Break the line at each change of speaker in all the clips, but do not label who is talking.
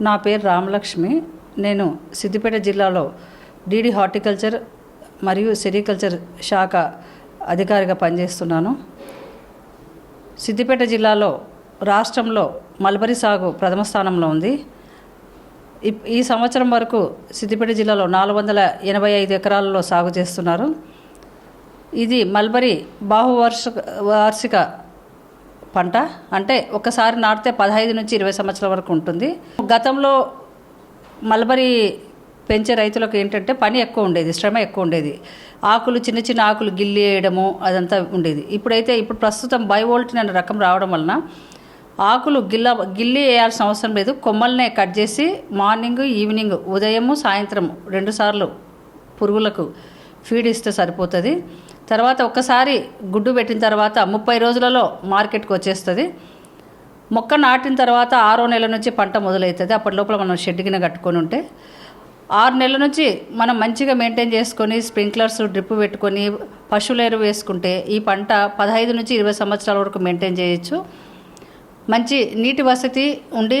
నా పేరు రామలక్ష్మి. నేను సిద్దిపేట జిల్లాలో డీడీ హార్టికల్చర్ మరియు సెరికల్చర్ శాఖ అధికారిగా పనిచేస్తున్నాను. సిద్దిపేట జిల్లాలో రాష్ట్రంలో మల్బరీ సాగు ప్రథమ స్థానంలో ఉంది. ఇప్- ఈ సంవత్సరం వరకు సిద్దిపేట జిల్లాలో నాలుగు వందల ఎనభై ఐదు ఎకరాలలో సాగు చేస్తున్నారు. ఇది మల్బరీ బాహువార్ష వార్షిక పంట. అంటే ఒకసారి నాటితే పదహైదు నుంచి ఇరవై సంవత్సరాల వరకు ఉంటుంది. గతంలో మల్బరీ పెంచే రైతులకు ఏంటంటే పని ఎక్కువ ఉండేది శ్రమ ఎక్కువ ఉండేది. ఆకులు చిన్న చిన్న ఆకులు గిల్లి వేయడము అదంతా ఉండేది. ఇప్పుడైతే ఇప్పుడు ప్రస్తుతం బైవోల్టిన్ అనే రకం రావడం వలన ఆకులు గిల్ల గిల్లి వేయాల్సిన అవసరం లేదు. కొమ్మల్నే కట్ చేసి మార్నింగ్ ఈవినింగ్ ఉదయము సాయంత్రం రెండుసార్లు పురుగులకు ఫీడ్ ఇస్తే సరిపోతుంది. తర్వాత ఒక్కసారి గుడ్డు పెట్టిన తర్వాత ముప్పై రోజులలో మార్కెట్కి వచ్చేస్తుంది. మొక్క నాటిన తర్వాత ఆరో నెల నుంచి పంట మొదలవుతుంది. అప్పటి లోపల మనం షెడ్ కింద కట్టుకొని ఉంటే ఆరు నెలల నుంచి మనం మంచిగా మెయింటైన్ చేసుకొని స్ప్రింక్లర్స్ డ్రిప్ పెట్టుకొని పశువుల ఎరువు వేసుకుంటే ఈ పంట పదహైదు నుంచి ఇరవై సంవత్సరాల వరకు మెయింటైన్ చేయొచ్చు. మంచి నీటి వసతి ఉండి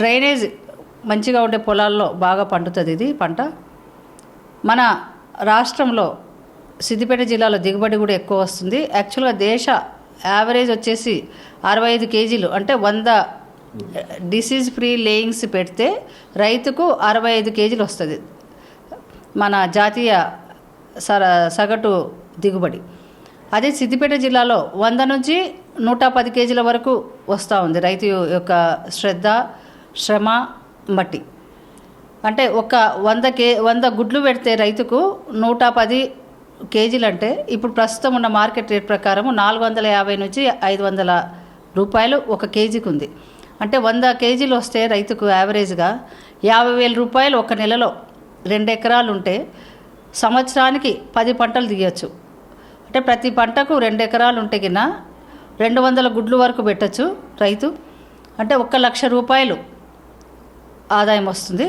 డ్రైనేజ్ మంచిగా ఉండే పొలాల్లో బాగా పండుతుంది ఇది పంట. మన రాష్ట్రంలో సిద్దిపేట జిల్లాలో దిగుబడి కూడా ఎక్కువ వస్తుంది. యాక్చువల్గా దేశ యావరేజ్ వచ్చేసి అరవై ఐదు కేజీలు అంటే వంద డిసీజ్ ఫ్రీ లేయింగ్స్ పెడితే రైతుకు అరవై ఐదు కేజీలు వస్తుంది. మన జాతీయ సర సగటు దిగుబడి. అదే సిద్దిపేట జిల్లాలో వంద నుంచి నూట పది కేజీల వరకు వస్తూ ఉంది రైతు యొక్క శ్రద్ధ శ్రమ బట్టి అంటే ఒక వంద కే వంద గుడ్లు పెడితే రైతుకు నూట పది కేజీలు అంటే ఇప్పుడు ప్రస్తుతం ఉన్న మార్కెట్ రేట్ ప్రకారం నాలుగు వందల యాభై నుంచి ఐదు వందల రూపాయలు ఒక కేజీకి ఉంది అంటే వంద కేజీలు వస్తే రైతుకు యావరేజ్గా యాభై వేల రూపాయలు ఒక నెలలో రెండు ఎకరాలు ఉంటే సంవత్సరానికి పది పంటలు తీయచ్చు. అంటే ప్రతి పంటకు రెండు ఎకరాలు ఉంటే కింద రెండు వందల గుడ్లు వరకు పెట్టచ్చు రైతు. అంటే ఒక్క లక్ష రూపాయలు ఆదాయం వస్తుంది.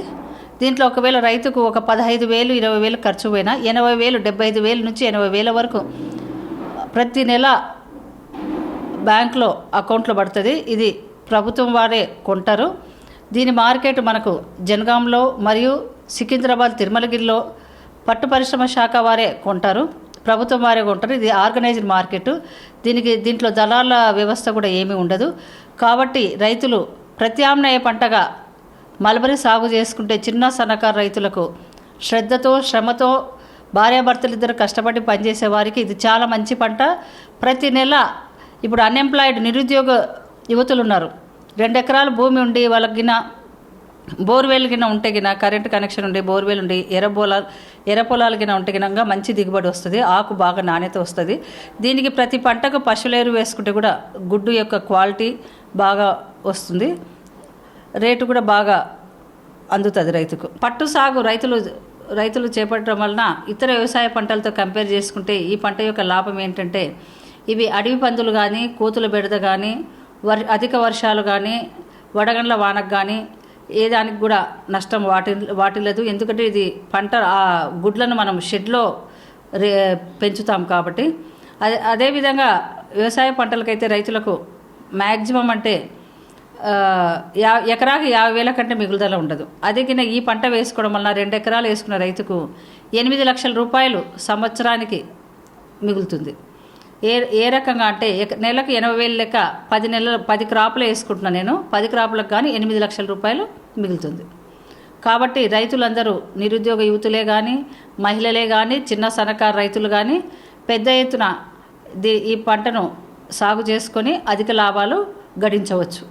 దీంట్లో ఒకవేళ రైతుకు ఒక పదహైదు వేలు ఇరవై వేలు ఖర్చు పోయినా ఎనభై వేలు డెబ్బై ఐదు వేలు నుంచి ఎనభై వేల వరకు ప్రతి నెల బ్యాంక్లో అకౌంట్లో పడుతుంది. ఇది ప్రభుత్వం వారే కొంటారు. దీని మార్కెట్ మనకు జనగాంలో మరియు సికింద్రాబాద్ తిరుమలగిరిలో పట్టు పరిశ్రమ శాఖ వారే కొంటారు. ప్రభుత్వం వారే కొంటారు. ఇది ఆర్గనైజ్డ్ మార్కెట్. దీనికి దీంట్లో దళాల వ్యవస్థ కూడా ఏమీ ఉండదు. కాబట్టి రైతులు ప్రత్యామ్నాయ పంటగా మల్బరీ సాగు చేసుకుంటే చిన్న సన్నకారు రైతులకు శ్రద్ధతో శ్రమతో భార్యాభర్తలిద్దరు కష్టపడి పనిచేసే వారికి ఇది చాలా మంచి పంట. ప్రతి నెల ఇప్పుడు అన్ఎంప్లాయిడ్ నిరుద్యోగ యువతులు ఉన్నారు రెండు ఎకరాల భూమి ఉండి వాళ్ళకిన బోర్వెల్ గిన ఉంటే గిన కరెంట్ కనెక్షన్ ఉండి బోర్వెల్ ఉండి ఎర్ర పొలాలు ఎర్ర పొలాలు గిన ఉంటే గినంగా మంచి దిగుబడి వస్తుంది. ఆకు బాగా నాణ్యత వస్తుంది. దీనికి ప్రతి పంటకు పశువులేరు ఎరువు వేసుకుంటే కూడా గుడ్డు యొక్క క్వాలిటీ బాగా వస్తుంది. రేటు కూడా బాగా అందుతుంది రైతుకు. పట్టు సాగు రైతులు రైతులు చేపట్టడం వలన ఇతర వ్యవసాయ పంటలతో కంపేర్ చేసుకుంటే ఈ పంట యొక్క లాభం ఏంటంటే ఇవి అడవి పందులు కానీ కోతుల బెడద కానీ వర్ అధిక వర్షాలు కానీ వడగండ్ల వానకు కానీ ఏ దానికి కూడా నష్టం వాటి వాటిల్లదు. ఎందుకంటే ఇది పంట ఆ గుడ్లను మనం షెడ్లో రే పెంచుతాం కాబట్టి. అదే అదేవిధంగా వ్యవసాయ పంటలకైతే రైతులకు మ్యాక్సిమం అంటే యా ఎకరాకి యాభై వేల కంటే మిగులుదల ఉండదు. అదే కింద ఈ పంట వేసుకోవడం వలన రెండు ఎకరాలు వేసుకున్న రైతుకు ఎనిమిది లక్షల రూపాయలు సంవత్సరానికి మిగులుతుంది. ఏ ఏ రకంగా అంటే నెలకు ఎనభై వేలు లెక్క పది నెలల పది క్రాపులు వేసుకుంటున్నాను నేను పది క్రాపులకు కానీ ఎనిమిది లక్షల రూపాయలు మిగులుతుంది. కాబట్టి రైతులందరూ నిరుద్యోగ యువతులే కానీ మహిళలే కానీ చిన్న సన్నకారు రైతులు కానీ పెద్ద ఎత్తున దీ ఈ పంటను సాగు చేసుకొని అధిక లాభాలు గడించవచ్చు.